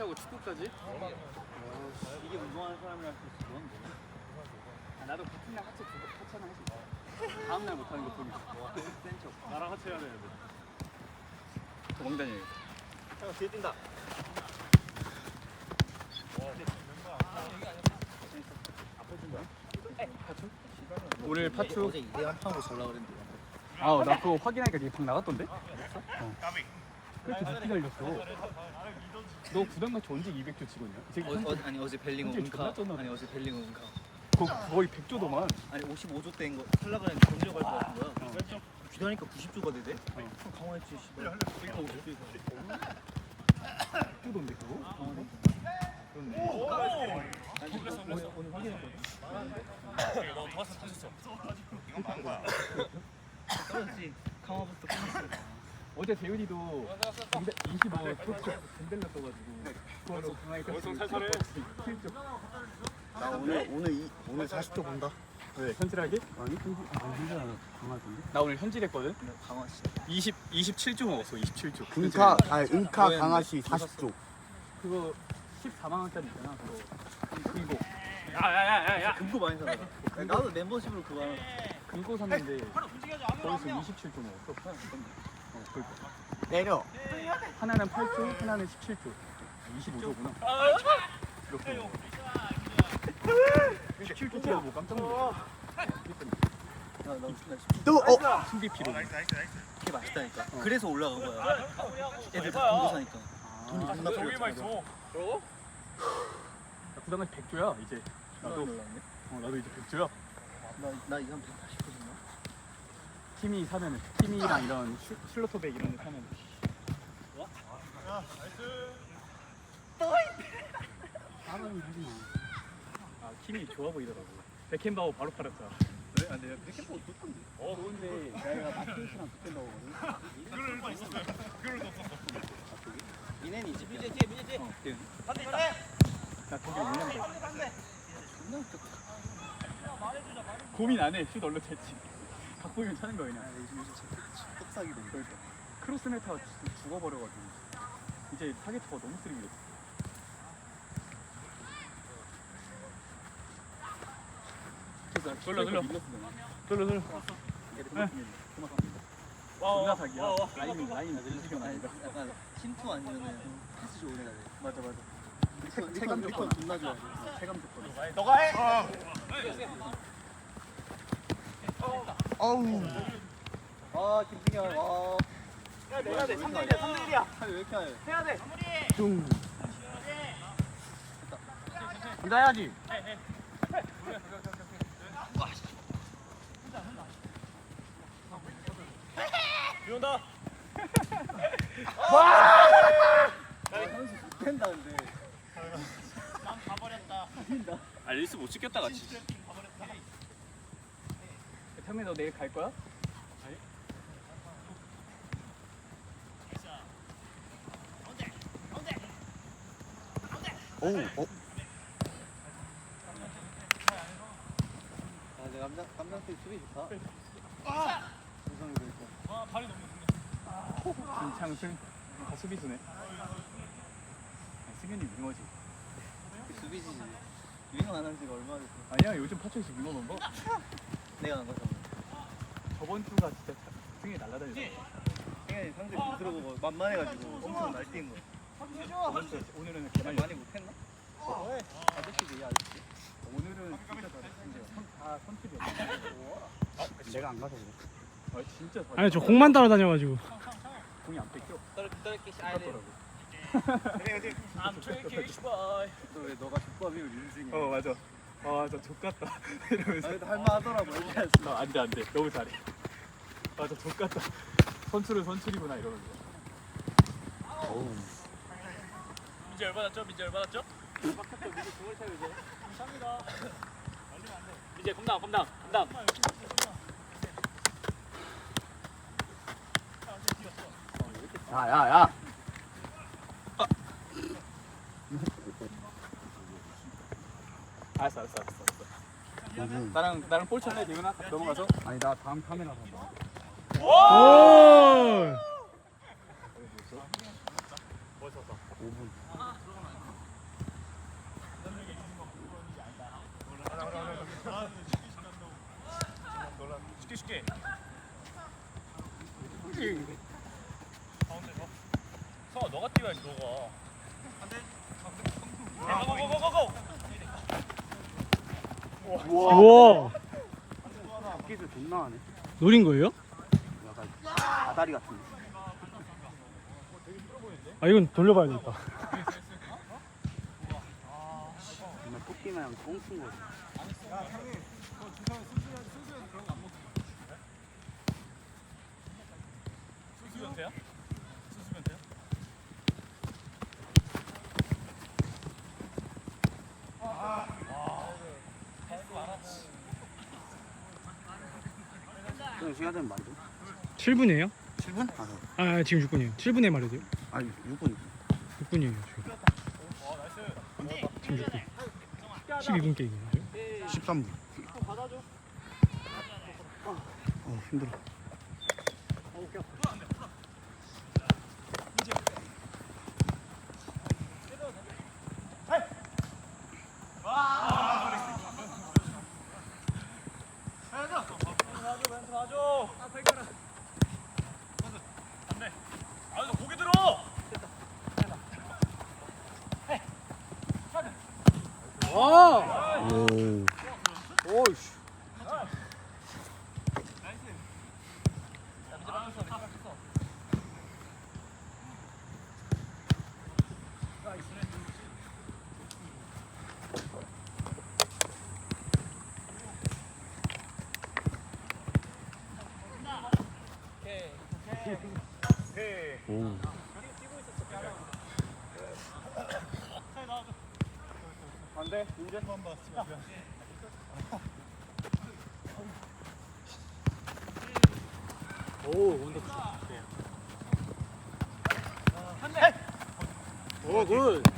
하고 축구까지? 이게 운동하는 사람이랑 또 그건 뭐? 아, 나도 같은 날 하체 두번 하체는 할수 있어. 다음 날 못하는 거 보면 센 척. 나랑 같이 해야 되는데. 멍다니. 형 뒤에 뛴다. 오늘 파투. 어제 이대한 판으로 잘 나오는데. 아, 나 그거 확인하니까 네방 나갔던데? 어. 그렇게 높이 달렸어. 너 부담같이 언제 200조 치고 있냐? 이 새끼 어, 어, 아니 어제. 존나 쪘나 아니 어제 벨링엄 은카. 거, 거의 100조도만. 아니 55조 대인 거 살라 그랬는데 던져갈 거 같은 거야. 어. 귀다니까 90조가 되대. 어. 형 강화했지 씨발. 그러니까 50조. 100조도인데 그거? 아니 오늘 오늘 확인했거든. 너 도와서 타셨어. 떨어졌지. 강화부터 끝났어. 어제 재윤이도 25 초초 떠가지고 그걸로 강하게 월성 살살해. 7조. 나 오늘 오늘 이 오늘 40조 본다. 왜 현질하게? 아니 현질 아 현질 강하던데? 나 오늘 현질했거든. 강화 씨. 20 27조 먹었어 27조. 은카 아니 은카. 강아시 40조. 그거 14만 원짜리 있잖아. 그거 금고 야야야야야. 금고 많이 사라. 나도 멤버십으로 그거 하나. 금고 샀는데 거기서 27조 먹었어. 어 그러니까 때려. 하나는 8조, 하나는 17조. 25조구나. 이렇게 먹어. 17조 치고 뭐 깜짝 놀랐어. 또 어. 신비 피로. 그게 맛있다니까. 그래서 올라간 거야. 애들 다 금고 사니까. 돈이 아, 존나 저기만 풀렸잖아. 있어. 부담까지 100조야 이제. 나도 나도. 어 나도 이제 100조야. 나나 이거 한180 팀이 사면은 팀이랑 이런 슈, 슬로터백 이런 거 사면. 사람이 하지 마. 아 팀이 좋아 보이더라고. 백햄바오 바로 팔았잖아. 왜? 안 돼. 백햄바오 좋던데. 어 좋은데 내가 얼마 있었어. 그걸 넣었어. 미네니지. 미제 뒤에 미제 뒤에. 나 거기 웃겼다. 고민 안 해. 슛 얼른 됐지. 각보이면 차는 거야 그냥. 요즘 요즘 뚝딱이 너무 그러니까 크로스 메타가 죽- 죽어버려가지고 이제 타겟터가 너무. 그래서 돌려, 돌려. 돌려 돌려. 존나 사기야. 라인 라인 아니 아니다. 약간 아니면은 패스 좋은 애가 돼. 맞아 맞아. 체감 체감 조건 존나 좋아. 체감 조건. 너가 해. 어우. 아 김승현 와. 해야 돼 해야 돼. 3대 1이야 3대 1이야. 왜 이렇게 하해? 해야 돼. 뚱. 혼자 해야지. 비 온다. 된다는데. 아 릴스 못 찍겠다 같이. 태민 너 내일 갈 거야? 오. 어. 아 내가 감장 감장팀 수비 좋다. 있고. 아 발이 너무. 김창승 다 수비수네. 아니, 승현이 윙어지. 수비지지. 유행 안 한 지가 얼마 됐어. 아니야 요즘 파초에서 윙어 거? 내가 안 가서. 저번 주가 진짜 자- 승현이 날라다녔어. 승현이 상대 못 들어보고 만만해가지고 엄청 날뛴 거야. 저번 주 오늘은 개말 많이 못했나? 아저씨지 아저씨. 오늘은 진짜 잘했는데 다. 내가 안 가서 그래. 아 진짜 잘했어. 아니 저 공만 따라다녀가지고 공이 안 뺏겨. boy. 너왜 너가 족밥이고 윤승이? 어 맞아. 아 맞아 족같다 이러면서. 그래도 할만하더라고 얘기했어. 아, 안돼 안돼 너무 잘해. 맞아 족같다. 선출은 선출이구나 이러면서. 어우. 민재 열 받았죠? 민재 열 받았죠? 민재 검당 검당 검당. 야야야. 알았어 알았어 알았어. 알았어. 나랑 나랑 볼 찰래 대윤아 넘어가서. 아니 나 다음 카메라 봐. 오 5분. 쉽게 쉽게 성아 너가 뛰어야지 너가 안돼 고고고고고 우와 기술 존나 하네. 노린 거예요? 약간 아다리 같은 데. 아 이건 돌려봐야겠다 정말 토끼 마냥 똥쓴 거지. 수 좀 시간 되면 말이죠. 7분이에요? 7분? 아, 아 지금 6분이에요 7분에 말해야 돼요? 아니 6분. 6분이에요 지금 지금 6분 12분 게임이죠 13분. 어 힘들어. 아 고개 들어 오. 오이씨. 오. 안돼 이제 오 원더 오 굿.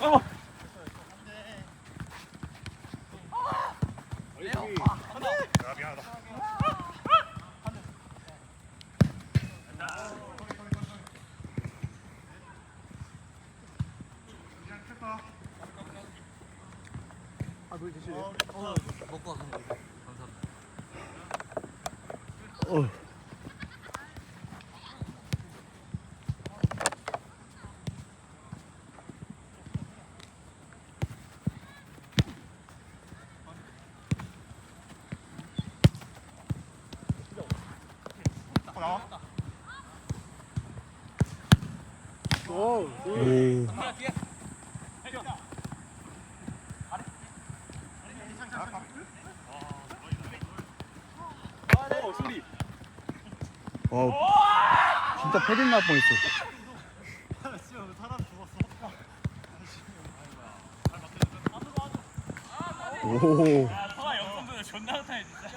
어. 오. 오. 어 소리 와. 진짜 패딩 날 뻔했어. 오. 야 성아 0점 조절 존나 못하네 진짜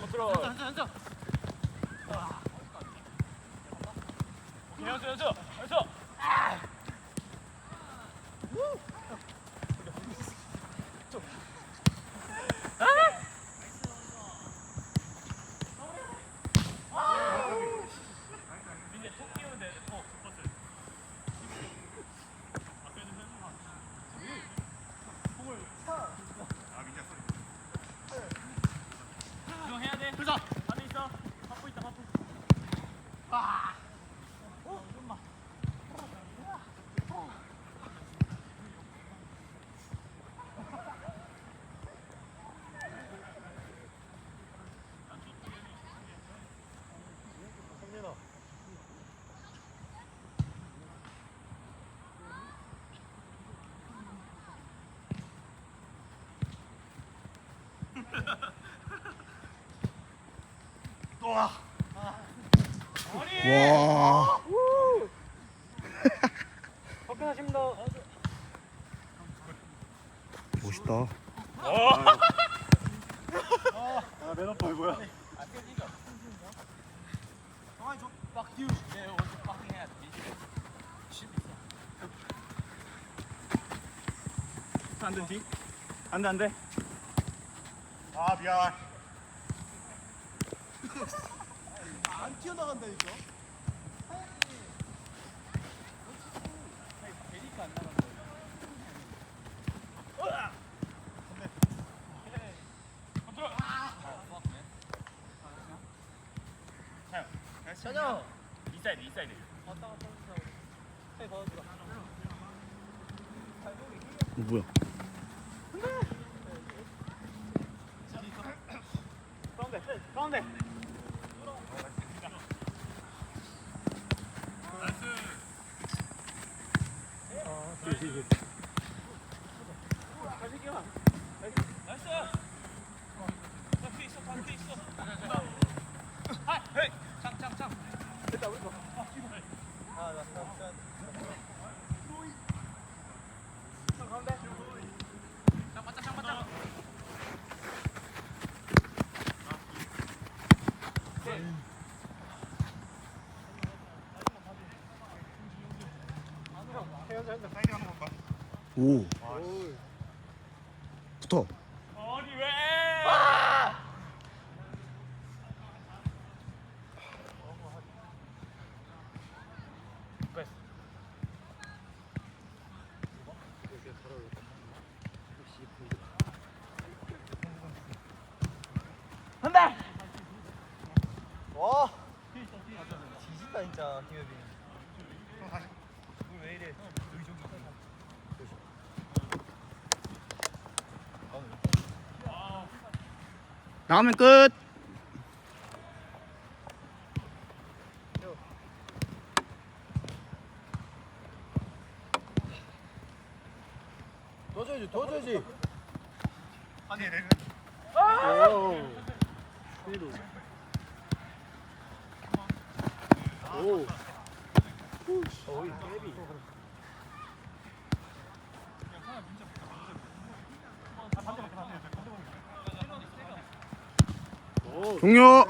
컨트롤 오케이 연수 연수 연수 민재 톡 끼우면 돼. 톡, 버스. 와. 걱정하십니다. 멋있다. 아, 맨 아파 뭐야? 안돼 뒤? 안돼 안돼. 아 미안. 안 튀어나간다니까. 인사이드 인사이드. 어, 뭐야? 가운데 가운데. 아, 창창창. 오. 붙어. 아니 왜? 와. 뒤진다 진짜 김효빈. 왜 이래? 나가면 끝. 더 줘야지, 더 줘야지. 아니 내. 종료.